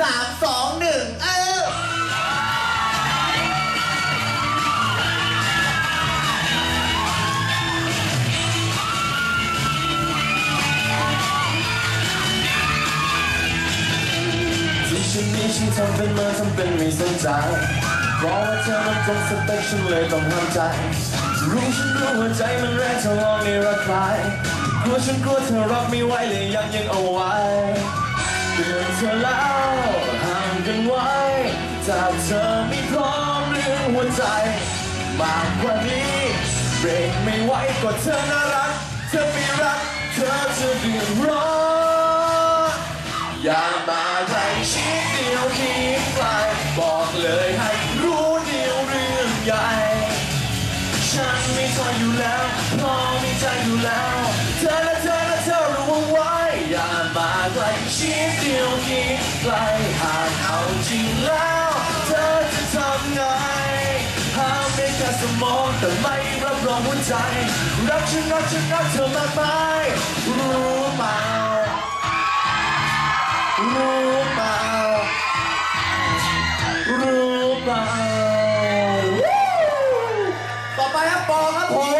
สามสองหนึ่งเออที่ทำเป็นมาทำเป็นม่สนใจเพราะว่าเธอมันตรงสเปคฉันเลยต้องห้ามใจ รู้ฉันรู้หัวใจมันแรงเธอลองในระคากลัวฉันกลัวเธอรับไม่ไหวเลยยังยังเอาไว้ ตือนเธอแล้วห่างกันไว้ถ้าเธอไม่พร้อมเรื่องหัวใจ มากกว่านี้เบรกไม่ไหวก็เธอน่ารัก เธอไม่รัก เธอจะเดือดร้อนอย่ามาใกล้ชิดเดียวคิดไกลบอกเลยให้รู้เดียวเรื่องใหญ่ ฉันไม่ทนอยู่แล้วพร้อมมีใจอยู่แล้ว เธอและเธอและเธอรู้เอา อย่ามาไกลชิดเดียวที่ไกลหากเอาจริงแล้ว เธอจะทำไงหามได้แค่สมองแต่ไม่รับรองหัวใจ รักฉันรักฉันรักเธอมากมารู้เปล่ารู้เปล่ารู้เปล่าต่อไปครับปอครับผม